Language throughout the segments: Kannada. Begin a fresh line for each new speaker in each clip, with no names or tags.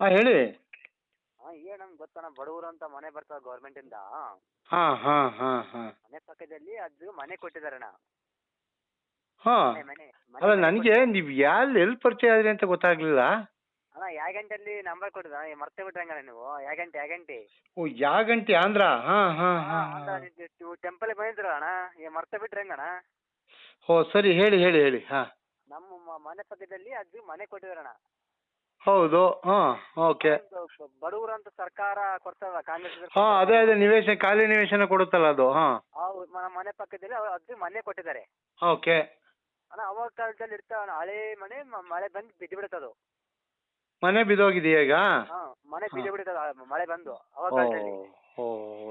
ಹಾಂ ಹೇಳಿ.
ಹಾ ಏನು ನಮ್ಗೆ ಗೊತ್ತಣ್ಣ ಬಡವರು ಅಂತ ಮನೆ ಬರ್ತಾವ ಗೌರ್ಮೆಂಟ್ ಇಂದ
ಹಾಂ ಹಾಂ ಹಾಂ ಹಾಂ.
ಮನೆ ಪಕ್ಕದಲ್ಲಿ ಅದು ಮನೆ ಕೊಟ್ಟಿದಾರಣ್ಣ.
ಹಾಂ.
ಮನೆ ಮನೆ ಮನೆ
ಅಲ್ಲ ನನಗೆ ನೀವು ಯಾರು ಎಲ್ಲಿ ಪರಿಚಯ ಆದ್ರಿ ಅಂತ ಗೊತ್ತಾಗ್ಲಿಲ್ಲ.
ಅಣ್ಣ ಯಾಗಂಟಲ್ಲಿ ನಂಬರ್ ಕೊಟ್ಟಿದ್ದ ಮರ್ತೇ ಬಿಟ್ರೆ ಹಂಗಣ್ಣ ನೀವು ಯಾಗಂಟೆ ಯಾಗಂಟೆ
ಓ ಯಾಗಂಟೆ ಆಂಧ್ರ? ಹಾ ಹಾ ಹಾ ಟೆಂಪಲ್
ನೀವು ಟೆಂಪಲ್ಗೆ ಬಂದಿದ್ರಲ್ಲ ಅಣ್ಣ? ಏ ಮರ್ತೆ ಬಿಟ್ರೆ ಹೆಂಗಣ್ಣ
ಓ ಸರಿ ಹೇಳಿ ಹೇಳಿ ಹೇಳಿ ಹಾ.
ನಮ್ಮ ಮ- ಮನೆ ಪಕ್ಕದಲ್ಲಿ ಅದು ಮನೆ ಕೊಟ್ಟಿದ್ದಾರಣ್ಣ
ಹೌದು. ಹಾಂ ಓಕೆ.
ಬಡವರು ಅಂತ ಸರ್ಕಾರ ಕೊಡ್ತಾರಲ್ಲ ಕಾಂಗ್ರೆಸ್
ಹಾಂ ಅದೇ ಅದೇ ನಿವೇಶನ ಖಾಲಿ ನಿವೇಶನ ಕೊಡುತ್ತಲ್ಲ ಅದು ಹಾ.
ಅವ್ರು ಮ- ಮನೆ ಪಕ್ಕದಲ್ಲಿ ಅವ್ರು ಮನೆ ಕೊಟ್ಟಿದ್ದಾರೆ.
ಓಕೆ.
ಅಣ್ಣ ಅವಾಗ ಕಾಲದಲ್ಲಿ ಇರ್ತಾವ ಹಳೆ ಮನೆ ಮ- ಮಳೆ ಬಂದು ಬಿದ್ದು ಬಿಡುತ್ತದು
ಮನೆ ಬಿದ್ದೋಗಿದೆಯಾ ಈಗ?
ಹಾಂ ಮನೆ
ಹಾ.
ಬಿದ್ದು ಬಿಡುತ್ತದ ಮಳೆ ಬಂದು ಅವಾಗ ಕಾಲದಲ್ಲಿ.
ಓ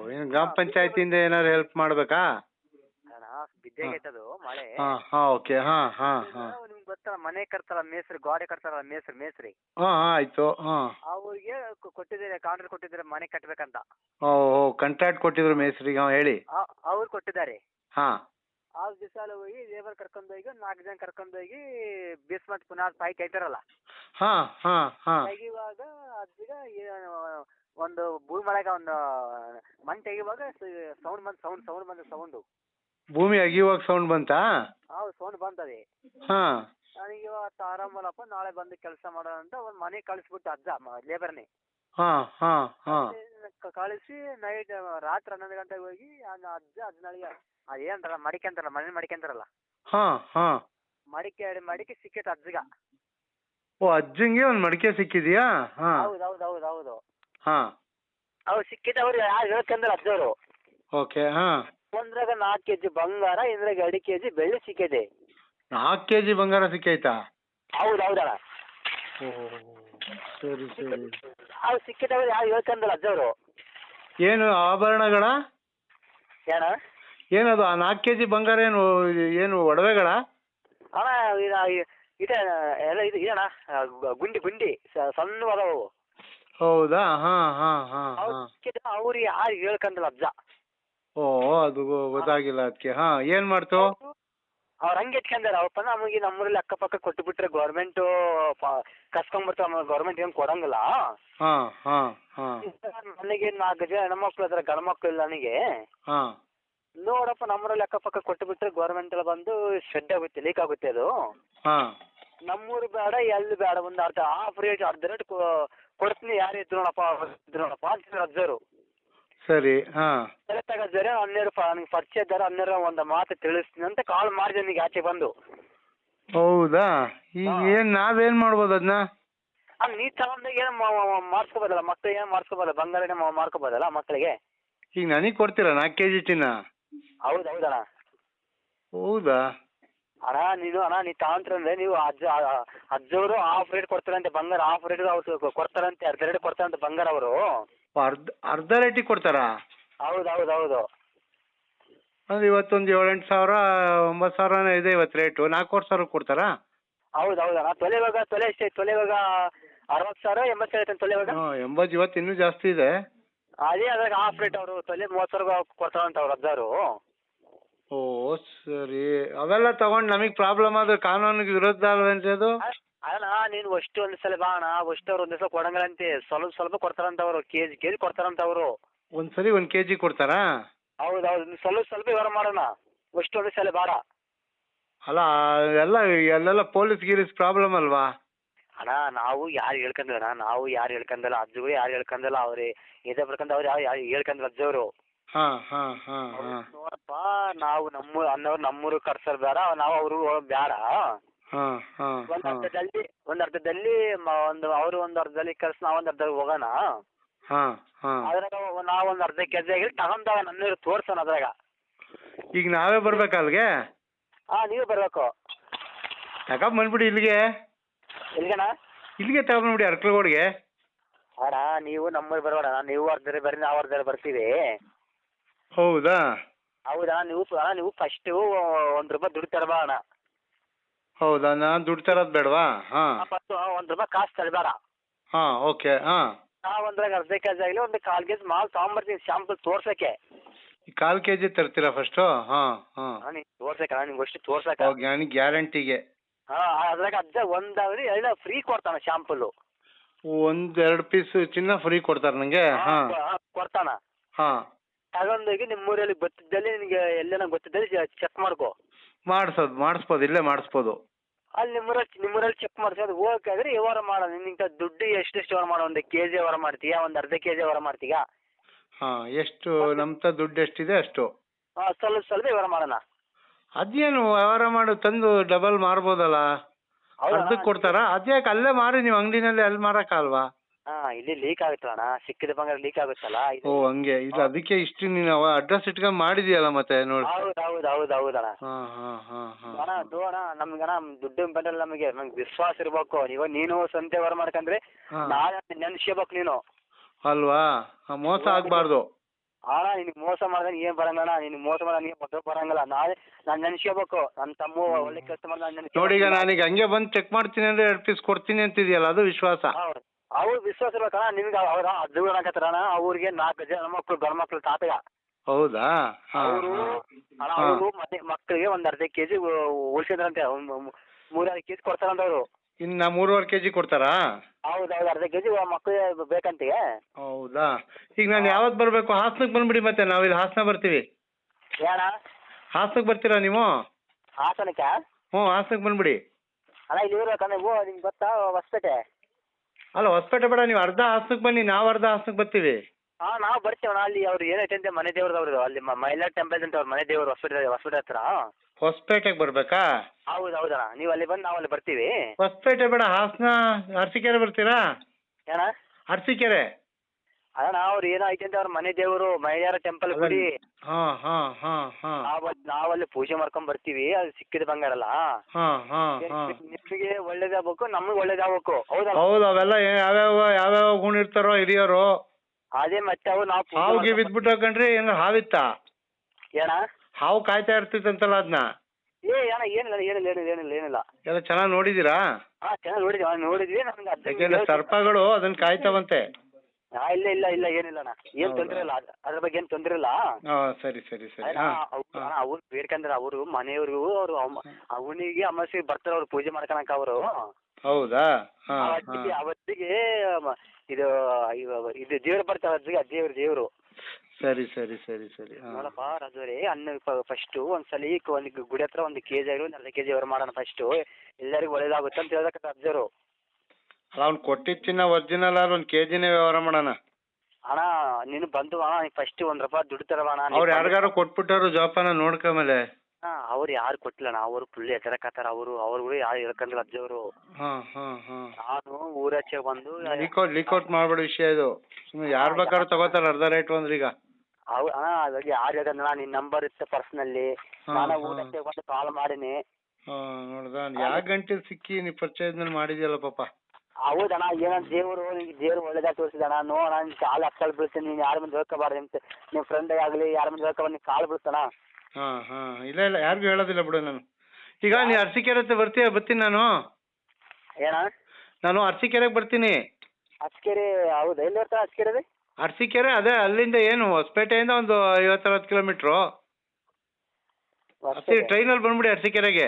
ಏನು ಗ್ರಾಮ ಪಂಚಾಯತಿಯಿಂದ ಏನಾದ್ರು ಹೆಲ್ಪ್ ಮಾಡಬೇಕಾ?
ಅಣ್ಣ ಅದು ಮಳೆ.
ಹಾ ಹಾಂ ಓಕೆ ಹಾ ಹಾ ಹಾಂ.
ಗೊತ್ತಲ್ಲ ಮನೆ ಕಟ್ತಾರಲ್ಲ ಮೇಸ್ರಿ ಗೋಡೆ ಕಟ್ತಾರಲ್ಲ ಮೇಸ್ರಿ ಮೇಸ್ರಿ
ಹಾಂ ಹಾಂ ಆಯಿತು ಹಾಂ.
ಅವ್ರಿಗೆ ಕೊ- ಕೊಟ್ಟಿದ್ದಾರೆ ಕಾಂಟ್ರಾಕ್ಟ್ ಕೊಟ್ಟಿದ್ದಾರೆ ಮನೆ ಕಟ್ಟಬೇಕಂತ
ಓ ಕಂಟ್ರಾಕ್ಟ್ ಕೊಟ್ಟಿದ್ರು ಮೇಸ್ರಿಗೆ ಹಾಂ ಹೇಳಿ.
ಅವ್ರು ಕೊಟ್ಟಿದ್ದಾರೆ.
ಹಾಂ.
ಆ ದಿವಸ ಹೋಗಿ ಲೇಬರ್ ಕರ್ಕೊಂಡ್ ಹೋಗಿ ನಾಲ್ಕು ಜನ ಕರ್ಕೊಂಡ್ ಹೋಗಿ ಬೇಸ್ಮೆಂಟ್ ಪುನಃ ಪಾಯಿ ತೆಗಿತಾರಲ್ಲ
ಹಾಂ ಹಾಂ ಹಾಂ.
ತೆಗಿವಾಗ ಅದ್ಗ ಏನು ಒಂದು ಭೂಮಿ ಒಳಗೆ ಒಂದು ಮಣ್ಣು ತೆಗಿವಾಗ ಸೌಂಡ್ ಬಂದ್ ಸೌಂಡ್ ಸೌಂಡ್ ಬಂದ ಸೌಂಡ್.
ಭೂಮಿ ಅಗಿಯುವಾಗ ಸೌಂಡ್ ಬಂತಾ?
ಹೌದು ಸೌಂಡ್ ಬಂತದೆ
ಹಾಂ.
ನನಗೆ ಇವತ್ತು ಆರಾಮಲ್ಲಪ್ಪ ನಾಳೆ ಬಂದು ಕೆಲಸ ಮಾಡೋಣ ಅಂತ ಒಂದು ಮನೆ ಕಳಿಸ್ಬಿಟ್ಟು ಅಜ್ಜ ಲೇಬರ್ನೇ
ಹಾಂ ಹಾಂ ಹಾಂ.
ಕಳಿಸಿ ನೈಟ್ ರಾತ್ರಿ ಹನ್ನೊಂದು ಗಂಟೆಗೆ ಹೋಗಿ ಆ ಅಜ್ಜ ಹದಿನಾಳಿಗೆ ಅದೇನಂತಾರ ಮಡಿಕೆ ಅಂತಾರಲ್ಲ ಮನೆ ಮಡಿಕೆ ಅಂತಾರಲ್ಲ
ಹಾಂ ಹಾಂ.
ಮಡಿಕೆ ಮಡಿಕೆ ಸಿಕ್ಕಿತ್ತು ಅಜ್ಜಗ.
ಓ ಅಜ್ಜಂಗೆ ಒಂದು ಮಡಿಕೆ ಸಿಕ್ಕಿದ್ಯಾ? ಹಾಂ.
ಹೌದು ಹೌದು ಹೌದು ಹೌದು
ಹಾಂ.
ಅವ್ರು ಸಿಕ್ಕಿದ್ದು ಅವ್ರು ಯಾರು ಹೇಳ್ಕಂದ್ರೆ ಅಜ್ಜವರು
ಓಕೆ ಹಾಂ.
ಒಂದ್ರಾಗ ನಾಲ್ಕು ಕೆಜಿ ಬಂಗಾರ ಇಂದ್ರಾಗ ಎರಡು ಕೆಜಿ ಬೆಳ್ಳಿ ಸಿಕ್ಕೈತೆ
ನಾಲ್ಕು ಕೆ ಜಿ ಬಂಗಾರ ಸಿಕ್ಕೈತಾ?
ಹೌದು ಹೌದಣ್ಣ
ಓ ಸರಿ ಸರಿ.
ಅವ್ರು ಸಿಕ್ಕಿದವ್ರು ಯಾರು ಹೇಳ್ಕಂದಲ್ಲ ಅಜ್ಜವರು.
ಏನು ಆಭರಣಗಳ?
ಏನ?
ಏನದು ಆ ನಾಲ್ಕು ಕೆ ಜಿ ಬಂಗಾರ ಏನು ಏನು ಒಡವೆಗಳ?
ಅಣ್ಣ ಇದು ಇದೆ ಎಲ್ಲ ಇದು ಇದಣ್ಣ ಗುಂಡಿ ಗುಂಡಿ ಸ- ಸಣ್ಣ ಅದಾವು.
ಹೌದಾ? ಹಾಂ ಹಾಂ ಹಾಂ
ಅವ್ರು
ಹಾಂ
ಅವ್ರು ಯಾರು ಹೇಳ್ಕಂದಲ್ಲ ಅಜ್ಜ.
ಓ ಅದು ಗೊ- ಗೊತ್ತಾಗಿಲ್ಲ ಅದಕ್ಕೆ ಹಾಂ ಏನು ಮಾಡ್ತು?
ಅವ್ರು ಹಂಗೆ ಇಟ್ಕೊಂಡಾರ ಅವಪ್ಪ ನಮಗೆ ನಮ್ಮೂರಲ್ಲಿ ಅಕ್ಕಪಕ್ಕ ಕೊಟ್ಟು ಬಿಟ್ರೆ ಗೌರ್ಮೆಂಟ್ ಕಸ್ಕೊಂಡ್ಬಿಡ್ತಾವ ಗೌರ್ಮೆಂಟ್ ಏನು ಕೊಡಂಗಿಲ್ಲ?
ಹಾಂ ಹಾಂ ಹಾಂ.
ನನಗೆ ನಾಲ್ಕು ಜನ ಹೆಣ್ಮಕ್ಳು ಅದ್ರ ಗಂಡ ಮಕ್ಳು ಇಲ್ಲ ನನಗೆ.
ಹಾಂ.
ನೋಡಪ್ಪ ನಮ್ಮೂರಲ್ಲಿ ಅಕ್ಕಪಕ್ಕ ಕೊಟ್ಟು ಬಿಟ್ರೆ ಗೌರ್ಮೆಂಟ್ ಎಲ್ಲ ಬಂದು ಶೆಡ್ ಆಗುತ್ತೆ ಲೀಕ್ ಆಗುತ್ತೆ ಅದು.
ಹಾಂ.
ನಮ್ಮೂರು ಬೇಡ ಎಲ್ಲಿ ಬೇಡ ಒಂದು ಅರ್ಧ ಹಾಫ್ ರೇಟ್ ಅರ್ಧ ರೇಟ್ ಕೊಡ್ತೀನಿ ಯಾರು ಇದ್ರು ನೋಡಪ್ಪ ಇದ್ರು ನೋಡಪ್ಪ ಅಂತ ಅಜ್ಜರು
ಸರಿ ಹಾಂ.
ಅಜ್ಜರೇ ಹನ್ನೆರಡು ರೂಪಾಯಿ ನನಗೆ ಪರಿಚಯ ಇದ್ದಾರೆ ಹನ್ನೆರಡು ಒಂದು ಮಾತು ತಿಳಿಸ್ತೀನಿ ಅಂತ ಕಾಲ್ ಮಾಡಿದೆ ನನಗೆ ಆಚೆ ಬಂದು.
ಹೌದಾ? ಈಗ. ಏನು ನಾವೇನು ಮಾಡ್ಬೋದು ಅದನ್ನ
ಅಲ್ಲಿ ನೀ ತಗೊಂಡಾಗ ಏನು ಮಾಡಿಸ್ಕೋಬೋದಲ್ಲ ಮಕ್ಳಿಗೆ ಏನು ಮಾಡಿಸ್ಕೋಬೋದಲ್ಲ ಬಂಗಾರನೇ ಮಾಡ್ಕೋಬೋದಲ್ಲ ಮಕ್ಕಳಿಗೆ
ಈಗ ನನಗೆ ಕೊಡ್ತೀರಾ ನಾಲ್ಕು ಕೆ ಜಿ ಚಿನ್ನ
ಹೌದು ಹೌದಣ್ಣ
ಹೌದಾ?
ಅಣ್ಣ ನೀನು ಅಣ್ಣ ನೀ ತಾಂತ್ರಂದ್ರೆ ನೀವು ಅಜ್ಜ ಅಜ್ಜವರು ಆಫ್ ರೇಟ್ ಕೊಡ್ತಾರಂತೆ ಬಂಗಾರ ಆಫ್ ರೇಟ್ ಅವ್ರು ಕೊಡ್ತಾರಂತೆ ಅರ್ಧ ರೇಟ್ ಕೊಡ್ತಾರಂತೆ ಬಂಗಾರ ಅವರು.
ಅರ್ಧ ಅರ್ಧ ರೇಟಿಗೆ ಕೊಡ್ತಾರಾ?
ಹೌದು ಹೌದು ಹೌದು.
ಅಂದ್ರೆ ಇವತ್ತೊಂದು ಏಳೆಂಟು ಸಾವಿರ ಒಂಬತ್ತು ಸಾವಿರನೇ ಇದೆ ಇವತ್ತು ರೇಟು ನಾಲ್ಕೂವರೆ ಸಾವಿರ ಕೊಡ್ತಾರಾ?
ಹೌದು ಹೌದಣ್ಣ ತೊಲೆ ಇವಾಗ ತೊಲೆ ಎಷ್ಟೇ ತೊಲೆ ಇವಾಗ ಅರವತ್ತು ಸಾವಿರ ಎಂಬತ್ತು ಸಾವಿರ ಐತೆ ತೊಲೆ ಇವಾಗ?
ಹಾಂ ಎಂಬತ್ತು ಇವತ್ತು ಇನ್ನೂ ಜಾಸ್ತಿ ಇದೆ.
ಅದೇ ಅದ್ರಾಗ ಹಾಫ್ ರೇಟ್ ಅವರು ತೊಲೆ ಮೂವತ್ತು ಸಾವಿರ ಕೊಡ್ತಾರಂತ ಅವ್ರು
ಓ ಸರಿ. ಅವೆಲ್ಲ ತಗೊಂಡು ನಮಗೆ ಪ್ರಾಬ್ಲಮ್ ಆದ್ರೆ ಕಾನೂನಿಗೆ ವಿರುದ್ಧ ಅಲ್ವೇನ್ರಿ ಅದು?
ಅಣ್ಣ ನೀನು ಅಷ್ಟು ಒಂದು ಸಲ ಬಾ ಅಣ್ಣ ಅಷ್ಟು ಅವ್ರು ಒಂದ್ಸಲ ಸಲ ಕೊಡಂಗಿಲ್ಲಂತೆ. ಸ್ವಲ್ಪ ಸ್ವಲ್ಪ ಕೊಡ್ತಾರಂತ ಅವರು ಕೆ ಜಿ ಕೆ ಜಿ ಕೊಡ್ತಾರಂತ ಅವರು
ಒಂದು ಸರಿ ಒಂದು ಕೆ ಜಿ ಕೊಡ್ತಾರಾ?
ಹೌದು ಹೌದು ಸ್ವಲ್ಪ ಸ್ವಲ್ಪ ವ್ಯವಹಾರ ಮಾಡೋಣ. ಅಷ್ಟು ಒಂದ್ಸಲ ಸಲ ಬೇಡ.
ಅಲ್ಲ ಎಲ್ಲ ಎಲ್ಲೆಲ್ಲ ಪೊಲೀಸ್ ಗೀಲೀಸ್ ಪ್ರಾಬ್ಲಮ್ ಅಲ್ವಾ?
ಅಣ್ಣ ನಾವು ಯಾರು ಹೇಳ್ಕಂದಿಲ್ಲ ನಾವು ಯಾರು ಹೇಳ್ಕೊಂಡಲ್ಲ ಅಜ್ಜಗಳು ಯಾರು ಹೇಳ್ಕಂದಿಲ್ಲ ಅವ್ರಿ? ಇದೇ ಬರ್ಕಂದ ಅವ್ರು ಯಾರು ಯಾರು ಹೇಳ್ಕಂದಿಲ್ಲ ಅಜ್ಜವರು?
ಹಾಂ ಹಾಂ ಹಾಂ ಹಾಂ.
ನೋಡಪ್ಪ ನಾವು ನಮ್ಮ ಅನ್ನೋರು ನಮ್ಮೂರು ಕರ್ಸಲ್ ಬೇಡ ನಾವು ಅವರು ಬೇಡ.
ಹಾಂ ಹಾಂ
ಒಂದು ಅರ್ಧದಲ್ಲಿ ಒಂದು ಅರ್ಧದಲ್ಲಿ ಒಂದು ಅವರು ಒಂದು ಅರ್ಧದಲ್ಲಿ ಕೆಲಸ ನಾವು ಒಂದು ಅರ್ಧದಲ್ಲಿ ಹೋಗೋಣ.
ಹಾಂ ಹಾಂ.
ಅದ್ರಾಗ ನಾವು ಒಂದು ಅರ್ಧ ಕೆ ಜಿ ಆಗಿರಿ ತಗೊಂಡಾಗ ನನ್ನ ತೋರ್ಸೋಣ ಅದ್ರಾಗ.
ಈಗ ನಾವೇ ಬರ್ಬೇಕಾ ಅಲ್ಲಿಗೆ
ಹಾ ನೀವು ಬರಬೇಕು.
ತಗೊಂಡ್ ಬಂದ್ಬಿಡಿ ಇಲ್ಲಿಗೆ.
ಎಲ್ಲಿಗಣ್ಣ?
ಇಲ್ಲಿಗೆ ತಗೊಂಡ್ಬಿಡಿ ಅರ್ಕಲಗೋಡಿಗೆ.
ಅಣ್ಣ ನೀವು ನಮ್ಮಲ್ಲಿ ಬರಬೇಡ ನೀವು ಅರ್ಧದಲ್ಲಿ ಬರ್ರಿ ನಾವು ಅರ್ಧದಲ್ಲಿ ಬರ್ತೀವಿ.
ಹೌದಾ?
ಹೌದಾ ನೀವು ಅಣ್ಣ ನೀವು ಫಸ್ಟು ಒಂದು ರೂಪಾಯಿ ದುಡ್ಡು ತರಬೇಡ ಅಣ್ಣ.
ಹೌದಾ? ನಾನು ದುಡ್ಡು ತರೋದು ಬೇಡವಾ? ಹಾಂ.
ಫಸ್ಟು ಒಂದು ರೂಪಾಯಿ ಕಾಸು ತರಬೇಡ
ಹಾ ಓಕೆ ಹಾ.
ನಾವು ಒಂದ್ರಾಗ ಅರ್ಧ ಕೆ ಜಿ ಆಗಲಿ ಒಂದು ಕಾಲು ಕೆಜಿ ಮಾಲ್ ತೊಗೊಂಬರ್ತೀನಿ ಶಾಂಪಲ್ ತೋರ್ಸಕ್ಕೆ.
ಕಾಲು ಕೆ ಜಿ ತರ್ತೀರಾ ಫಸ್ಟು ಹಾ ಹಾ.
ನೀ ತೋರ್ಸಕ್ಕೆ ನಿಮ್ಗೆ ಅಷ್ಟು ತೋರ್ಸಕ್ಕೆ.
ಓಕೆ ನನಗೆ ಗ್ಯಾರಂಟಿಗೆ.
ಹಾ ಅದ್ರಾಗ ಅಜ್ಜ ಒಂದಾದ್ರೆ ಎರಡು ಫ್ರೀ ಕೊಡ್ತಾನೆ ಶಾಂಪಲ್ಲು.
ಒಂದ್ ಎರಡು ಪೀಸ್ ಚಿನ್ನ ಫ್ರೀ ಕೊಡ್ತಾರೆ ನಂಗೆ? ಹಾ
ಕೊಡ್ತಾನ.
ಹಾ.
ತಗೊಂಡೋಗಿ ನಿಮ್ಮೂರಲ್ಲಿ ಗೊತ್ತಿದ್ದಲ್ಲಿ ನಿನಗೆ ಎಲ್ಲೇನ ಗೊತ್ತಿದ್ದಲ್ಲಿ ಚೆಕ್ ಮಾಡ್ಕೋ.
ಮಾಡಿಸೋದು ಮಾಡಿಸ್ಬೋದು ಇಲ್ಲೇ ಮಾಡಿಸ್ಬೋದು.
ಅಲ್ಲಿ ನಿಮ್ಮೂರಲ್ಲಿ ನಿಮ್ಮೂರಲ್ಲಿ ಚೆಕ್ ಮಾಡಿಸಿ ಅದು ಹೋಗಕ್ಕಾದ್ರೆ ವ್ಯವಹಾರ ಮಾಡೋ ನಿನ್ನಿಂಥ ದುಡ್ಡು ಎಷ್ಟೆಷ್ಟು ವ್ಯವಹಾರ ಮಾಡೋ ಒಂದು ಕೆ ಜಿ ವ್ಯವಹಾರ ಮಾಡ್ತೀಯಾ ಒಂದು ಅರ್ಧ ಕೆ ಜಿ ವ್ಯವಹಾರ ಮಾಡ್ತೀಯಾ?
ಹಾಂ ಎಷ್ಟು ನಮ್ತ ದುಡ್ಡು ಎಷ್ಟಿದೆ ಅಷ್ಟು.
ಹಾಂ ಸ್ವಲ್ಪ ಸ್ವಲ್ಪ ವ್ಯವಹಾರ ಮಾಡೋಣ.
ಅದೇನು ವ್ಯವಹಾರ ಮಾಡು ತಂದು ಡಬಲ್ ಮಾರ್ಬೋದಲ್ಲ? ಅರ್ಧಕ್ಕೆ ಕೊಡ್ತಾರಾ? ಅದ್ಯಾಕೆ ಅಲ್ಲೇ ಮಾರಿ ನೀವು ಅಂಗಡಿನಲ್ಲಿ ಅಲ್ಲಿ ಮಾರಕ್ಕಾಲ್ವಾ
ಹಾಂ ಇಲ್ಲಿ ಲೀಕ್ ಆಗುತ್ತಲ್ಲ ಸಿಕ್ಕಿದ ಬಂಗಾರ ಲೀಕ್ ಆಗುತ್ತಲ್ಲ
ಓ ಹಂಗೆ. ಇಲ್ಲ ಅದಕ್ಕೆ ಇಷ್ಟು ನೀನ್ ಅಡ್ರೆಸ್ ಇಟ್ಕೊಂಡ್ ಮಾಡಿದ್ಯಲ್ಲ ಮತ್ತೆ ನೋಡಿ
ಹೌದು ಹೌದು ಹೌದು ಹೌದ್
ಅಣ್ಣ. ಹ ಹ ಹ
ಅಣ್ಣ ಅದು ಅಣ್ಣ ನಮ್ಗೆ ಅಣ್ಣ ದುಡ್ಡು ಬಂದ್ರೆ ನಮಗೆ ನಮ್ಗೆ ವಿಶ್ವಾಸ ಇರ್ಬೇಕು. ಇವಾಗ ನೀನು ಸಂತೆ ವ್ಯವಹಾರ ಮಾಡ್ಕಂದ್ರೆ
ನಾನು
ನಾಳೆ ನೆನ್ಸ್ಕೋಬೇಕು ನೀನು.
ಅಲ್ವಾ? ಮೋಸ ಆಗ್ಬಾರ್ದು.
ಅಣ್ಣ ನಿನಗೆ ಮೋಸ ಮಾಡಿದ್ರೆ ಏನ್ ಬರಂಗಣ ನಿನ್ಗ್ ಮೋಸ ಮಾಡಿದ್ರೆ ನನಗೆ ಮೊದಲು ಬರಂಗಲ್ಲ. ನಾಳೆ ನಾನು ನೆನ್ಸ್ಕೋಬೇಕು. ನನ್ನ ತಮ್ಮ ಒಳ್ಳೆ ಕೆಲಸ ಮಾಡಿ ನಾನು
ನೋಡಿ ಈಗ ನಾನೀಗ ಹಂಗೆ ಬಂದು ಚೆಕ್ ಮಾಡ್ತೀನಿ ಅಂದ್ರೆ ಎರಡು ಪೀಸ್ ಕೊಡ್ತೀನಿ ಅಂತಿದ್ಯಲ್ಲ ಅದು ವಿಶ್ವಾಸ?
ಹೌದು. ಅವ್ರು ವಿಶ್ವಾಸ ಇರ್ಬೇಕಣ್ಣ ನಿಮ್ಗೆ ಅವ್ರ ಹಾಕತ್ತಾರಣ್ಣ ಅವ್ರಿಗೆ ನಾಲ್ಕು ಜನ ಮಕ್ಕಳು ಗಂಡ ಮಕ್ಕಳು ತಾತಗ.
ಹೌದಾ?
ಅವರು ಅಣ್ಣ ಅವರು ಮತ್ತೆ ಮಕ್ಕಳಿಗೆ ಒಂದು ಅರ್ಧ ಕೆಜಿ ಉಳ್ಸಿದ್ರಂತೆ. ಮೂರಾರು ಕೆಜಿ ಕೊಡ್ತಾರಂತ ಅವರು.
ಇನ್ನ ಮೂರುವರೆ ಕೆಜಿ ಕೊಡ್ತಾರಾ?
ಹೌದು ಹೌದು ಅರ್ಧ ಕೆಜಿ ಮಕ್ಕಳಿಗೆ ಬೇಕಂತೀಗ.
ಹೌದಾ? ಈಗ ನಾನು ಯಾವತ್ ಬರಬೇಕು? ಹಾಸನಕ್ಕೆ ಬಂದ್ಬಿಡಿ ಮತ್ತೆ ನಾವ್ ಇಲ್ಲಿ ಹಾಸನ ಬರ್ತೀವಿ.
ಏನ
ಹಾಸನಕ್ಕೆ ಬರ್ತೀರಾ ನೀವು?
ಹಾಸನಕ್ಕ?
ಹ್ಞೂ ಹಾಸನಕ್ಕೆ ಬಂದ್ಬಿಡಿ.
ಅಣ್ಣ ಇಲ್ಲಿ ಇರ್ಬೇಕಂದ್ರೆ ಓ ನಿಮ್ಗೆ ಗೊತ್ತಾ ಹೊಸಪೇಟೆ?
ಅಲ್ಲ ಹೊಸಪೇಟೆ ಬೇಡ ನೀವು ಅರ್ಧ ಹಾಸನಕ್ಕೆ ಬನ್ನಿ ನಾವು ಅರ್ಧ ಹಾಸನಕ್ಕೆ ಬರ್ತೀವಿ.
ಹಾಂ ನಾವು ಬರ್ತೀವಣ್ಣ ಅಲ್ಲಿ ಅವ್ರು ಏನೈತೆ ಅಂತ ಮನೆ ದೇವ್ರದ್ದು ಅವ್ರದ್ದು ಅಲ್ಲಿ ಮೈಲಾರ್ ಟೆಂಪಲ್ ಅಂತ ಅವ್ರ ಮನೆ ದೇವ್ರ ಹೊಸಪೇಟೆ ಹೊಸಪೇಟೆ ಹತ್ರ.
ಹೊಸಪೇಟೆಗೆ ಬರಬೇಕಾ?
ಹೌದು ಹೌದಣ್ಣ ನೀವು ಅಲ್ಲಿ ಬಂದು ನಾವು ಅಲ್ಲಿ ಬರ್ತೀವಿ.
ಹೊಸಪೇಟೆ ಬೇಡ ಹಾಸನ ಅರಸೀಕೆರೆ ಬರ್ತೀರಾ?
ಏನ?
ಅರಸೀಕೆರೆ.
ಅಣ್ಣ ಅವ್ರು ಏನಾಯ್ತು ಅಂತ ಅವ್ರ ಮನೆ ದೇವರು ಮಹಿಳೆಯರ ಟೆಂಪಲ್ ಗುಡಿ.
ಹಾ ಹಾ ಹಾ ಹಾಂ.
ನಾವಲ್ಲಿ ನಾವಲ್ಲಿ ಪೂಜೆ ಮಾಡ್ಕೊಂಡ್ ಬರ್ತೀವಿ ಅದು ಸಿಕ್ಕಿದ ಬಂಗಾರಲ್ಲ
ಅಲ್ಲ. ಹಾ ಹಾ
ನಿಮಗೆ ಒಳ್ಳೇದಾಗ್ಬೇಕು ನಮಗೆ ಒಳ್ಳೇದಾಗಬೇಕು ಹೌದಲ್ಲ
ಹೌದು ಅವೆಲ್ಲ ಏ- ಯಾವ್ಯಾವ ಯಾವ್ಯಾವ ಗುಣ ಇರ್ತಾರೋ ಹಿರಿಯರು
ಅದೇ ಮತ್ತೆ ಅವು ನಾವು ಪೂಜೆ
ಹಾವು
ಮಾಡ್ಕೊಂಡ್-
ಏನ್ ಹಾವಿತ್ತಾ?
ಏನ?
ಹಾವು ಕಾಯ್ತಾ ಇರ್ತಿತ್ತಂತಲ್ಲ ಅದನ್ನ
ಏ ಅಣ್ಣ ಏನಿಲ್ಲ ಏನಿಲ್ಲ ಏನಿಲ್ಲ ಏನಿಲ್ಲ ಏನಿಲ್ಲ.
ಎಲ್ಲ ಚೆನ್ನಾಗಿ ನೋಡಿದೀರಾ?
ಹಾ ಚೆನ್ನಾಗಿ ನೋಡಿದ್ವಿ ಅಣ್ಣ, ನೋಡಿದ್ವಿ ನಮ್ಗೆ
ಯಾಕೆಂದ್ರೆ ಸರ್ಪಗಳು ಅದನ್ನ ಕಾಯ್ತಾವಂತೆ.
ಹಾ, ಇಲ್ಲ ಇಲ್ಲ ಇಲ್ಲ ಏನಿಲ್ಲ ಅಣ್ಣ. ಏನ್? ತೊಂದ್ರೆ ಇಲ್ಲ. ಅದ್- ಅದ್ರ ಬಗ್ಗೆ ಏನ್ ತೊಂದ್ರೆ ಇಲ್ಲ.
ಹಾಂ ಸರಿ ಸರಿ ಸರಿ. ಹಾಂ
ಅವ್ರು ಅವ್ರು ಬೇಡ್ಕಂದ್ರೆ ಅವರು ಮನೆಯವರು ಅವರು ಅವನಿಗೆ ಅಮಾಸೆ ಬರ್ತಾರ ಅವ್ರು ಪೂಜೆ ಮಾಡ್ಕೊಳಕ ಅವರು.
ಹೌದಾ? ಹಾಂ
ಅವತ್ತಿಗೆ
ಹಾಂ.
ಅವತ್ತಿಗೆ ಮ- ಇದು ಇವ- ಇದು ದೇವ್ರು ಬರ್ತಾರ ಅವತ್ತಿಗೆ ಆ ದೇವ್ರು ದೇವ್ರು.
ಸರಿ ಸರಿ ಸರಿ ಸರಿ. ಹಾಂ.
ನೋಡಪ್ಪ ರಾಜುವರೇ ಅನ್ನ ಫಸ್ಟು ಒಂದ್ಸಲಿ ಕ- ಒಂದು ಗುಡಿ ಹತ್ರ ಒಂದ್ ಕೆಜಿ ಆಗಲಿ ಒಂದು ಅರ್ಧ ಕೆ ಜಿ ಅವ್ರು ಮಾಡೋಣ ಫಸ್ಟು ಎಲ್ಲರಿಗೂ ಒಳ್ಳೇದಾಗುತ್ತೆ ಅಂತ ಹೇಳ್ದಕ್ಕ ಅಜ್ಜರು.
ಅಲ್ಲ ಅವ್ನು ಕೊಟ್ಟಿದ್ದ ಚಿನ್ನ ಒರಿಜಿನಲ್ ಆದ್ರೆ ಒಂದು ಕೆ ಜಿನೇ ವ್ಯವಹಾರ ಮಾಡೋಣ.
ಅಣ್ಣ ನೀನು ಬಂದು ಅಣ್ಣ ಫಸ್ಟ್ ಒಂದ್ ರೂಪಾಯಿ ದುಡ್ಡು ತರವ ಅಣ್ಣ
ಅವ್ರು ಯಾರಿಗಾರು ಕೊಟ್ಬಿಟ್ಟಾರು ಜೋಪಾನ ಹಾ
ಅವ್ರು ಯಾರು ಕೊಟ್ಟಿಲ್ಲ ಅಣ್ಣ ಅವರು ಫುಲ್ ಎತ್ತರಕತ್ತಾರ ಅವರು ಅವ್ರುಗಳು ಯಾರು ಹೇಳ್ಕಂದಿಲ್ಲ ಅಜ್ಜವರು
ಹಾಂ ಹಾಂ ಹಾಂ.
ನಾನು ಊರಾಚೆ ಬಂದು
ಲೀಕೌಟ್ ಲೀಕೌಟ್ ಮಾಡ್ಬಿಡೋ ವಿಷಯ ಇದು. ಸುಮ್ಮನೆ ಯಾರು ಬೇಕಾದ್ರೂ ತಗೋತಾರೆ ಅರ್ಧ ರೇಟ್ ಅಂದ್ರೆ ಈಗ
ಅವ್ ಅಣ್ಣ ಅದಾಗ ಯಾರು ನಿನ್ನ ನಂಬರ್ ಇತ್ತು ಪರ್ಸ್ನಲ್ಲಿ
ಹಾ,
ನಾನು
ಹಾ.
ಊರಾಚೆ ಬಂದು ಕಾಲ್ ಮಾಡೀನಿ.
ಹಾಂ ನೋಡ್ದ. ಯಾವ ಗಂಟೆ ಸಿಕ್ಕಿ ನೀವು ಪರಿಚಯದ ಮಾಡಿದ್ಯಲ್ಲ ಪಾಪ.
ಹೌದಣ್ಣ ಏನಂತ ದೇವರು ನಿಂಗೆ ದೇವ್ರು ಒಳ್ಳೇದಾಗ ತೋರಿಸಿದಣ್ಣ. ನೋಡಣ ನಿನ್ ಕಾಲು ಅಕ್ಕಲ್ ಬೀಳ್ತೀನಿ ನೀನು ಯಾರ ಮುಂದೆ ಹೇಳ್ಕೋಬಾರ್ದು ನಿಮ್ ನಿಮ್ಮ ಫ್ರೆಂಡ್ ಆಗಲಿ ಯಾರ ಮುಂದೆ ಹೇಳ್ಕೋಬಾರ್ದು ನಿನ್ ಕಾಲು ಬೀಳ್ತಾನ
ಹಾಂ ಹಾಂ. ಇಲ್ಲ ಇಲ್ಲ ಯಾರಿಗೂ ಹೇಳೋದಿಲ್ಲ ಬಿಡು ನಾನು. ಈಗ ನೀ ಅರಸೀಕೆರೆ ಹತ್ರ ಬರ್ತೀಯ ಬರ್ತೀನಿ ನಾನು?
ಏನ
ನಾನು ಅರಸೀಕೆರೆಗೆ ಬರ್ತೀನಿ.
ಅರ್ಸಿಕೆರೆ ಹೌದು? ಎಲ್ಲಿ ಬರ್ತಾ ಅರ್ಸಿಕೆರೆ ರೀ
ಅರಸೀಕೆರೆ ಅದೇ ಅಲ್ಲಿಂದ ಏನು ಹೊಸಪೇಟೆಯಿಂದ ಒಂದು ಐವತ್ತರವತ್ತು ಕಿಲೋಮೀಟ್ರು. ಅರ್ಸಿ ಟ್ರೈನಲ್ಲಿ ಬಂದ್ಬಿಡಿ ಅರಸೀಕೆರೆಗೆ.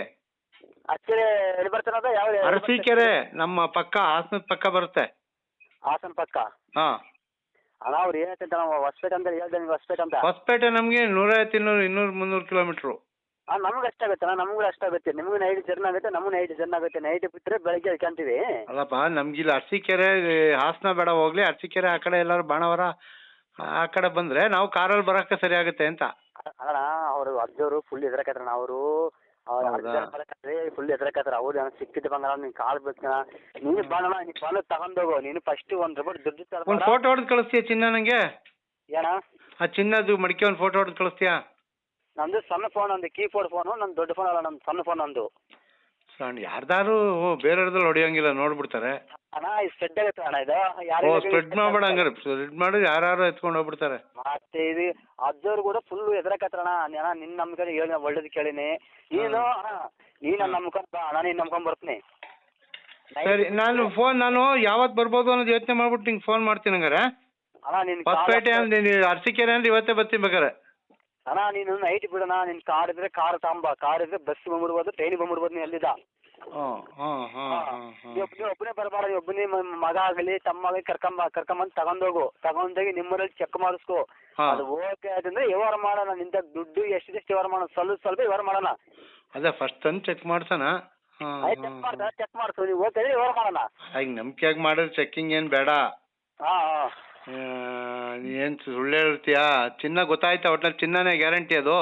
ಅಸ್ಕೆರೆ ಎಲ್ಲಿ ಬರ್ತಾನೆ ಅದು? ಯಾವ
ಅರಸೀಕೆರೆ ನಮ್ಮ ಪಕ್ಕ ಹಾಸನದ ಪಕ್ಕ ಬರುತ್ತೆ.
ಹಾಸನ ಪಕ್ಕ?
ಹಾಂ.
ಅಣ್ಣ ಅವ್ರು ಏನೈತೆ ಅಂತ ನಾವು ಹೊಸಪೇಟೆ ಅಂತ ಹೇಳ್ದೆ ನೀವು ಹೊಸಪೇಟೆ ಅಂತ?
ಹೊಸಪೇಟೆ ನಮಗೆ ನೂರೈವತ್ತು ಇನ್ನೂರು ಇನ್ನೂರು ಮುನ್ನೂರು ಕಿಲೋಮೀಟ್ರು.
ಹಾಂ ನಮ್ಗೆ ಅಷ್ಟಾಗುತ್ತೆ ಅಣ್ಣ ನಮಗೂ ಅಷ್ಟಾಗುತ್ತೆ ನಿಮಗೂ ನೈಟ್ ಜರ್ನ್ ಆಗುತ್ತೆ ನಮಗೂ ನೈಟ್ ಜರ್ನ್ ಆಗುತ್ತೆ. ನೈಟ್ ಬಿಟ್ಟರೆ ಬೆಳಗ್ಗೆ ಇಳ್ಕೊಂತೀವಿ
ಅಲ್ಲಪ್ಪ ನಮ್ಗಿಲ್ಲ ಅರಸೀಕೆರೆ ಹಾಸನ ಬೇಡ ಹೋಗ್ಲಿ. ಅರಸೀಕೆರೆ ಆ ಕಡೆ ಎಲ್ಲರೂ ಬಾಣವರ ಆ ಕಡೆ ಬಂದರೆ ನಾವು ಕಾರಲ್ಲಿ ಬರಕ್ಕೆ ಸರಿ ಆಗುತ್ತೆ ಅಂತ
ಅಣ್ಣ ಅವರು ಅಜ್ಜವರು ಫುಲ್ ಇದ್ರಕ್ಕೆ ಅವರು? ಫುಲ್ ಎದುರಕತ್ರ ಅವ್ರು ನನಗೆ ಸಿಕ್ಕಿದ್ದು ಬಂಗಾರ ನಿನ್ ಕಾಲ್ ಬೇಕಾ ನೀನು ಬಾಣ ನೀನು ಬಂದು ತಗೊಂಡೋಗು ನೀನು ಫಸ್ಟ್ ಒಂದು ರೂಪಾಯಿ ದುಡ್ಡು
ಒಂದು ಫೋಟೋ ಹೊಡೆದು ಕಳಿಸ್ತೀಯ ಚಿನ್ನ ನಂಗೆ?
ಏನ?
ಆ ಚಿನ್ನದು ಮಡಿಕೆ ಒಂದು ಫೋಟೋ ಹೊಡೆದು ಕಳಿಸ್ತೀಯಾ?
ನಂದು ಸಣ್ಣ ಫೋನ್ ಒಂದು ಕೀಬೋರ್ಡ್ ಫೋನು ನಂದು ದೊಡ್ಡ ಫೋನ್ ಅಲ್ಲ ನಂದು ಸಣ್ಣ ಫೋನ್ ನಂದು.
ಸಣ್ಣ ಯಾರ್ದಾರು ಬೇರೆ ಹೊಡಿಯೋಂಗಿಲ್ಲ ನೋಡ್ಬಿಡ್ತಾರೆ.
ಅಣ್ಣ ಇದು ಸ್ಪ್ರೆಡ್ ಆಗುತ್ತೆ ಅಣ್ಣ ಇದು.
ಓ
ಯಾರು
ಸ್ಪ್ರೆಡ್ ಮಾಡ್ಬೇಡ ಹಂಗಾರೆ. ಸ್ಪ್ರೆಡ್ ಮಾಡಿ ಯಾರು ಎತ್ಕೊಂಡು ಹೋಗ್ಬಿಡ್ತಾರೆ.
ಮತ್ತೆ ಇದು ಅಜ್ಜವ್ರು ಕೂಡ ಫುಲ್ ಎದುರಕತ್ರಣ ಅಣ್ಣ. ನಿನ್ನ ನಂಬ್ಕೊಂಡು ಹೇಳಿ ಒಳ್ಳೇದು ಕೇಳಿನಿ. ನೀನು ಅಣ್ಣ ನೀನು ನನ್ನ ನಂಬ್ಕೊಂಡು ಬಾ. ಅಣ್ಣ ನೀನು ನಂಬ್ಕೊಂಡು ಬರ್ತೀನಿ.
ಸರಿ ನಾನು ಫೋನ್ ನಾನು ಯಾವತ್ತು ಬರ್ಬೋದು ಅನ್ನೋದು ಯೋಚನೆ ಮಾಡ್ಬಿಟ್ಟು ನಿಂಗೆ ಫೋನ್ ಮಾಡ್ತೀನಿ ಹಂಗಾರೆ.
ಅಣ್ಣ ನಿನ್ನ
ಹೊಸಪೇಟೆ ಅಂದ್ರೆ ನೀನು ಅರಸೀಕೆರೆ ಅಂದ್ರೆ ಇವತ್ತೇ ಬರ್ತೀನಿ ಬೇಕಾರೆ
ಅಣ್ಣ ನೀನು ನೈಟ್ ಬಿಡಣ ನಿನ್ ಕಾರ್ ಇದ್ರೆ ಕಾರ್ ತಗೊಂಬ ಕಾರ್ ಇದ್ರೆ ಬಸ್ ಬಂದ್ಬಿಡ್ಬೋದು ಟ್ರೈನ್ ಬಂದ್ಬಿಡ್ಬೋದು ನೀ ಎಲ್ಲಿದ
ಹಾಂ ಹಾಂ ಹಾಂ ಹಾಂ. ಹಾಂ
ನೀವು ನೀವು ಒಬ್ಬನೇ ಬರಬಾರ ನೀವು ಒಬ್ಬನೇ ಮಗ ಆಗಲಿ ತಮ್ಮ ಆಗಲಿ ಕರ್ಕೊಂಬ ಕರ್ಕೊಂಬಂದು ತಗೊಂಡೋಗು. ತಗೊಂಡೋಗಿ ನಿಮ್ಮೂರಲ್ಲಿ ಚೆಕ್ ಮಾಡಿಸ್ಕೊ. ಅದು ಓಕೆ ಆಯ್ತಂದ್ರೆ ವ್ಯವಹಾರ ಮಾಡೋಣ ನಿಂತ ದುಡ್ಡು ಎಷ್ಟಿದೆ ಎಷ್ಟು ವ್ಯವಹಾರ ಮಾಡೋಣ ಸ್ವಲ್ಪ ಸ್ವಲ್ಪ ವ್ಯವಹಾರ ಮಾಡೋಣ.
ಅದೇ ಫಸ್ಟ್ ತಂದು ಚೆಕ್ ಮಾಡ್ಸೋಣ.
ಚೆಕ್ ಮಾಡ್ಸೋ ಚೆಕ್ ಮಾಡ್ಸು. ನೀವು ಓಕೆ ವ್ಯವಹಾರ ಮಾಡೋಣ.
ಈಗ ನಂಬಿಕೆಯಾಗಿ ಮಾಡಿದ್ರೆ ಚೆಕ್ಕಿಂಗ್ ಏನು ಬೇಡ.
ಹಾಂ ಹಾಂ.
ಏನು ಸುಳ್ಳು ಹೇಳ್ತೀಯಾ? ಚಿನ್ನ ಗೊತ್ತಾಯ್ತಾ ಒಟ್ನಲ್ಲಿ ಚಿನ್ನನೇ ಗ್ಯಾರಂಟಿ ಅದು?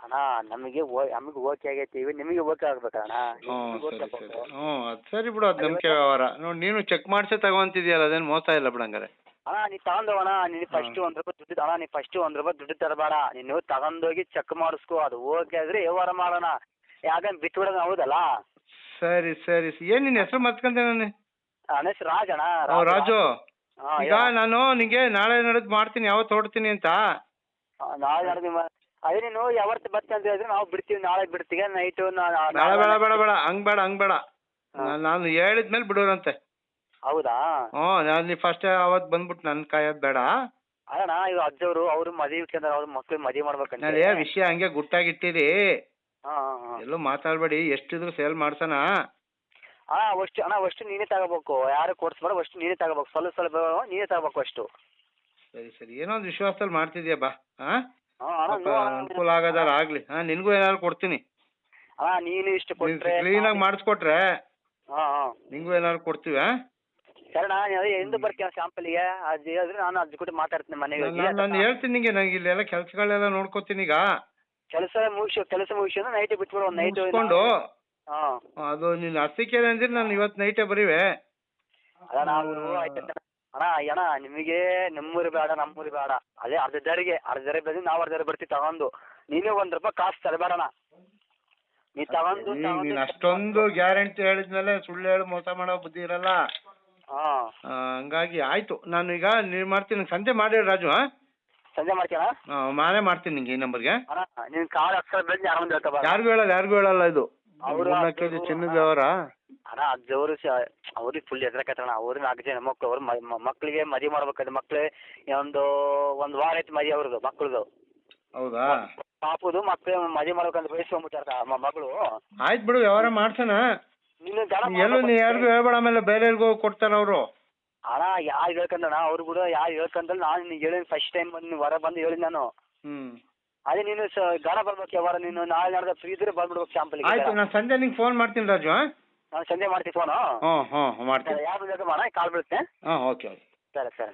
ಅಣ್ಣ ನಮಗೆ ಓ ನಮಗೆ ಓಕೆ ಆಗೈತಿ. ನಿಮಗೆ ಓಕೆ ಆಗ್ಬೇಕಣ್ಣ.
ಹ್ಞೂ ಸರಿ ಸರಿ. ಹ್ಞೂ ಅದು ಸರಿ ಬಿಡು ಅದು ನಂಬಿಕೆ ವ್ಯವಹಾರ. ನೋಡಿ ನೀನು ಚೆಕ್ ಮಾಡಿಸೇ ತಗೊಂತಿದ್ಯಲ್ಲ ಅದೇನು ಮೋಸ ಇಲ್ಲ ಬಿಡಂಗಾರೆ
ಅಣ್ಣ ನೀ ತಗೊಂಡೋಣ ನೀನು ಫಸ್ಟ್ ಒಂದು ರೂಪಾಯಿ ದುಡ್ಡು ಅಣ್ಣ ನೀ ಫಸ್ಟ್ ಒಂದು ರೂಪಾಯಿ ದುಡ್ಡು ತರಬೇಡ. ನೀನು ತಗೊಂಡೋಗಿ ಚೆಕ್ ಮಾಡಿಸ್ಕೋ ಅದು ಓಕೆ ಆದ್ರೆ ವ್ಯವಹಾರ ಮಾಡೋಣ. ಯಾಕಂದ್ರೆ ಬಿಟ್ಬಿಡೋಣ ಹೌದಲ್ಲ?
ಸರಿ ಸರಿ ಏನು ನಿನ್ನ ಹೆಸರು ಮರ್ತ್ಕೊಂಡೆ ನಾನು?
ನನ್ನ ಹೆಸರು ರಾಜ್ ಅಣ್ಣ
ರಾಜು. ಈಗ ನಾನು ನಿಂಗೆ ನಾಳೆ ನಡೆದು ಮಾಡ್ತೀನಿ ಯಾವತ್ತು ಹೊಡ್ತೀನಿ ಅಂತ.
ನಾಳೆ ಅದೇ ನೀನು ಯಾವತ್ತು ಬರ್ತೀನಿ ಅಂತ ಹೇಳಿದ್ರೆ ನಾವು ಬಿಡ್ತೀವಿ ನಾಳೆ ಬಿಡ್ತೀವಿ ನೈಟು
ನಾಳೆ ಬೇಡ ಬೇಡ ಬೇಡ ಹಂಗ್ ಬೇಡ ಹಂಗ್ ಬೇಡ. ನಾನು ಹೇಳಿದ್ಮೇಲೆ ಬಿಡೋರಂತೆ.
ಹೌದಾ?
ಹ್ಞೂ ನಾನು ನೀ ಫಸ್ಟ್ ಅವತ್ತು ಬಂದ್ಬಿಟ್ಟು ನನ್ನ ಕಾಯೋದು ಬೇಡ.
ಅಲ್ಲಣ್ಣ ಇವಾಗ ಅಜ್ಜವರು ಅವರು ಮದುವೆ ಇಟ್ಕೊಂಡ್ರೆ ಅವ್ರ ಮಕ್ಳಿಗೆ ಮದುವೆ ಮಾಡ್ಬೇಕಂತ
ಅದೇ ವಿಷಯ ಹಂಗೆ ಗುಟ್ಟಾಗಿಟ್ಟಿರಿ ಎಲ್ಲೂ ಮಾತಾಡಬೇಡಿ ಎಷ್ಟಿದ್ರು ಸೇಲ್ ಮಾಡ್ಸೋಣ.
ಅಣ್ಣ ಅಷ್ಟು ಅಣ್ಣ ಅಷ್ಟು ನೀನೇ ತಗೋಬೇಕು. ಯಾರು ಕೊಡ್ಸ್ಬೇಡ ಅಷ್ಟು ನೀನೇ ತಗೋಬೇಕು. ಸ್ವಲ್ಪ ಸ್ವಲ್ಪ ನೀನೇ ತಗೋಬೇಕು ಅಷ್ಟು.
ಸರಿ ಸರಿ. ಏನೋ ಒಂದು ವಿಶ್ವಾಸದಲ್ಲಿ ಮಾಡ್ತಿದ್ಯಾ ಬಾ ಹಾಂ
ಹಾಂ
ಅನುಕೂಲ ಆಗೋದಾರ ಆಗಲಿ. ಹಾಂ ನಿನಗೂ ಏನಾದ್ರು ಕೊಡ್ತೀನಿ.
ಹಾಂ ನೀನು ಇಷ್ಟು ಕೊಟ್ರೆ
ಕ್ಲೀನಾಗಿ ಮಾಡಿಸ್ಕೊಟ್ರೆ
ಹಾಂ ಹಾಂ.
ನಿಂಗೂ ಏನಾದ್ರು ಕೊಡ್ತೀವಿ ಹಾಂ
ಸರಿ ನಾನು ಅದೇ ಎಂದು ಬರ್ತೀನಿ ಶಾಂಪಲ್ಗೆ ಅದು ಹೇಳಿದ್ರೆ ನಾನು ಅದ್ರ ಕೂಡ ಮಾತಾಡ್ತೀನಿ ಮನೆಗೆ
ನಾನು ಹೇಳ್ತೀನಿ ನಿಂಗೆ ನಂಗೆ ಇಲ್ಲೆಲ್ಲ ಕೆಲಸಗಳೆಲ್ಲ ನೋಡ್ಕೋತೀನಿ ಈಗ.
ಕೆಲಸ ಮುಗಿಸು ಕೆಲಸ ಮುಗಿಸು ನೈಟ್ ಬಿಟ್ಬಿಡು ಒಂದು ನೈಟ್ ಹಾಂ.
ಅದು ನೀನು ಕೇಳಿ ಅಂದ್ರೆ ನಾನು ಇವತ್ತು ನೈಟೇ ಬರೀವೆ.
ನಾವು ಅಣ್ಣ ಅಣ್ಣ ನಿಮಗೆ ನಮ್ಮೂರು ಬೇಡ ನಮ್ಮೂರು ಬೇಡ. ಅದೇ ಅರ್ಧ ದಾರಿಗೆ ಅರ್ಧ ದಾರಿ ಬಂದು ನಾವು ಅರ್ಧ ದಾರಿ ಬರ್ತೀವಿ ತಗೊಂಡು. ನೀನೇ ಒಂದ್ ರೂಪಾಯಿ ಕಾಸು ತರಬೇಡಣ ನೀ ತಗೊಂಡು
ನೀನು ಅಷ್ಟೊಂದು ಗ್ಯಾರಂಟಿ ಹೇಳಿದ್ಮೇಲೆ ಸುಳ್ಳು ಹೇಳಿ ಮೋಸ ಮಾಡೋ ಬುದ್ಧಿ ಇರಲ್ಲ.
ಹಾಂ.
ಹಂಗಾಗಿ ಆಯ್ತು. ನಾನು ಈಗ ನೀವು ಮಾಡ್ತೀನಿ ಸಂಜೆ ಮಾಡಿ ರಾಜು ಹಾಂ?
ಸಂಜೆ ಮಾಡ್ತೀರಾ
ಮಾನೇ ಮಾಡ್ತೀನಿ ನಿಂಗೆ ಈ ನಂಬರ್ಗೆ
ಅಣ್ಣ ನೀನು ಕಾಲು ಅಕ್ಷರ ಬೆಳೆದು ಯಾರು
ಯಾರಿಗೂ ಹೇಳಲ್ಲ ಯಾರಿಗೂ ಹೇಳಲ್ಲ ಇದು.
ಅವ್ರು
ಮೂರ್ನಾಲ್ಕು ಕೆ ಜಿ
ಅದು-
ಚಿನ್ನದ ವ್ಯವಹಾರ
ಅಣ್ಣ ಅಜ್ಜವರು ಅವ್ರಿಗೆ ಫುಲ್ ಎದ್ರಕತ್ತಣ್ಣ ಅವ್ರು ನಾಲ್ಕು ಜನ ಮಕ್ಳು ಅವ್ರು ಮಕ್ಕಳಿಗೆ ಮದುವೆ ಮಾಡ್ಬೇಕಾದ್ರೆ ಮಕ್ಳು ಒಂದು ಒಂದು ವಾರ ಐತಿ ಮದಿ ಅವ್ರದ್ದು ಮಕ್ಳದು.
ಹೌದಾ?
ಪಾಪುದು ಮಕ್ಳು ಮದುವೆ ಮಾಡ್ಬೇಕಂತ ಬಯಸ್ಕೊಂಡ್ಬಿಟ್ಟಾರ ಮಗಳು.
ಆಯ್ತು ಬಿಡು ವ್ಯವಹಾರ ಮಾಡ್ಸೋಣ.
ನೀನು ಜನ
ಎಲ್ಲೂ ನೀ ಯಾರಿಗೂ ಹೇಳ್ಬೇಡ ಆಮೇಲೆ ಬೇರೆಯವ್ರಿಗೂ ಕೊಡ್ತಾರ ಅವರು.
ಅಣ್ಣ ಯಾರು ಹೇಳ್ಕಂದಣ್ಣ? ಅವ್ರು ಕೂಡ ಯಾರು ಹೇಳ್ಕಂದ್ರೆ ನಾನು ಹೇಳಿನ ಫಸ್ಟ್ ಟೈಮ್ ಬಂದು ಹೊರ ಬಂದು ಹೇಳಿ ನಾನು.
ಹ್ಞೂ
ಅದೇ ನೀನು ಸ ಬರ್ಬೇಕು ಯಾವಾರ ನೀನು ನಾಳೆ ನಾಡ್ದು ಫ್ರೀ ಇದ್ರೆ ಬಂದ್ಬಿಡ್ಬೇಕು ಸ್ಯಾಂಪಲ್
ಆಯ್ತು ನಾನು ಸಂಜೆ ನಿಂಗೆ ಫೋನ್ ಮಾಡ್ತೀನಿ ರಾಜು
ನಾನು ಸಂಜೆ ಮಾಡ್ತೀನಿ ಫೋನು
ಹ್ಞೂ ಹ್ಞೂ ಮಾಡ್ತೀನಿ.
ಯಾರು ಮಾಡ ಕಾಲ್ ಬೀಳುತ್ತೆ.
ಹಾಂ ಓಕೆ ಓಕೆ.
ಸರಿ ಸರಿ.